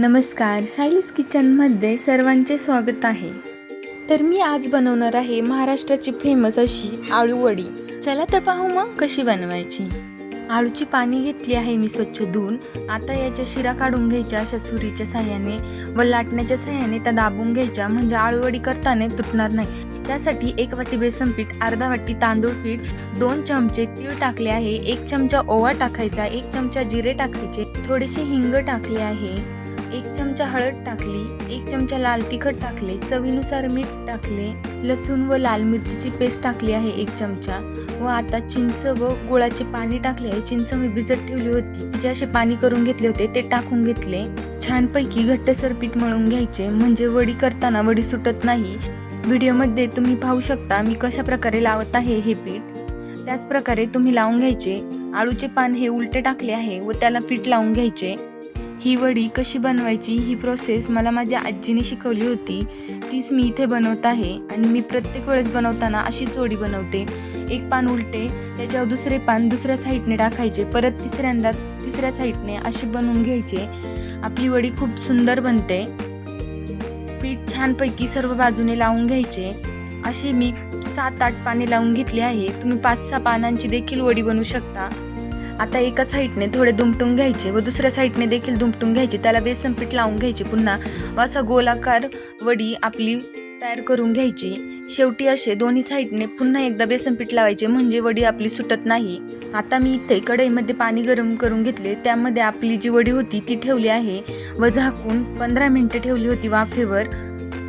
नमस्कार सायलीस किचनमध्ये सर्वांचे स्वागत आहे. तर मी आज बनवणार आहे महाराष्ट्राची फेमस अशी आळूवडी चला तर पाहू मग कशी बनवायची. आळूची पाणी घेतली आहे मी स्वच्छ धुवून. आता याच्या शिरा काढून घ्यायच्या अशा सुरीच्या साह्याने व लाटण्याच्या साह्याने त्या दाबून घ्यायच्या. म्हणजे आळूवडी करताना तुटणार नाही. त्यासाठी एक वाटी बेसन पीठ अर्धा वाटी तांदूळ पीठ दोन चमचे तीळ टाकले आहे. एक चमचा ओवा टाकायचा एक चमचा जिरे टाकायचे. थोडेसे हिंग टाकले आहे. एक चमचा हळद टाकली एक चमचा लाल तिखट टाकले चवीनुसार मीठ टाकले लसूण व लाल मिरचीची पेस्ट टाकली आहे एक चमचा व आता चिंच व गुळाचे पाणी टाकले आहे. चिंच मी भिजत ठेवली होती. तिचे असे पाणी करून घेतले होते ते टाकून घेतले. छानपैकी घट्टसर पीठ मळून घ्यायचे. म्हणजे वडी करताना वडी सुटत नाही. व्हिडिओमध्ये तुम्ही पाहू शकता मी कशा प्रकारे लावत आहे हे पीठ. त्याच प्रकारे तुम्ही लावून घ्यायचे. आळूचे पान हे उलटे टाकले आहे व त्याला पीठ लावून घ्यायचे. ही वडी कशी बनवायची ही प्रोसेस मला माझ्या आजीने शिकवली होती. तीच मी इथे बनवत आहे आणि मी प्रत्येक वेळेस बनवताना अशीच वडी बनवते. एक पान उलटे त्याच्यावर दुसरे पान दुसऱ्या साईडने टाकायचे परत तिसऱ्यांदा तिसऱ्या साईडने अशी बनवून घ्यायचे. आपली वडी खूप सुंदर बनते. पीठ छानपैकी सर्व बाजूने लावून घ्यायचे. अशी मी सात आठ पाने लावून घेतली आहे. तुम्ही पाच सहा पानांची देखील वडी बनवू शकता. आता एका साईडने थोडे दुमटून घ्यायचे व दुसऱ्या साईडने देखील दुमटून घ्यायचे. त्याला बेसन पीठ लावून घ्यायचे पुन्हा. व असा गोलाकार वडी आपली तयार करून घ्यायची. शेवटी असे दोन्ही साईडने पुन्हा एकदा बेसन पीठ लावायचे. म्हणजे वडी आपली सुटत नाही. आता मी इथे कढईमध्ये पाणी गरम करून घेतले. त्यामध्ये आपली जी वडी होती ती ठेवली आहे व झाकून पंधरा मिनटं ठेवली होती वाफेवर.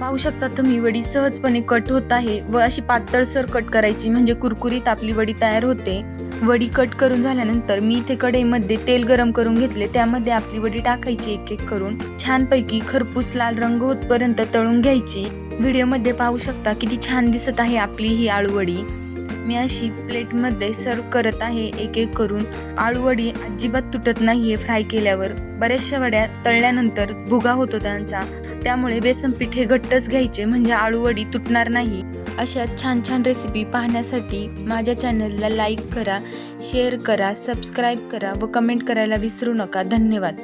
पाहू शकता तुम्ही वडी सहजपणे कट होत आहे व अशी पातळसर कट करायची म्हणजे कुरकुरीत आपली वडी तयार होते. वडी कट करून झाल्यानंतर मी इथे कढईमध्ये तेल गरम करून घेतले. त्यामध्ये आपली वडी टाकायची एक एक करून. छानपैकी खरपूस लाल रंग होतपर्यंत तळून घ्यायची. व्हिडिओमध्ये पाहू शकता किती छान दिसत आहे आपली ही आळूवडी. मी अशी प्लेटमध्ये सर्व करत आहे एक एक करून. आळूवडी अजिबात तुटत नाहीये फ्राय केल्यावर. बऱ्याचशा वड्या तळल्यानंतर भुगा होतो त्यांचा. त्यामुळे बेसन पीठ हे घट्टच घ्यायचे म्हणजे आळूवडी तुटणार नाही. अशा छान छान रेसिपी पाहण्यासाठी माझ्या चॅनलला लाईक करा शेअर करा सबस्क्राईब करा व कमेंट करायला विसरू नका. धन्यवाद.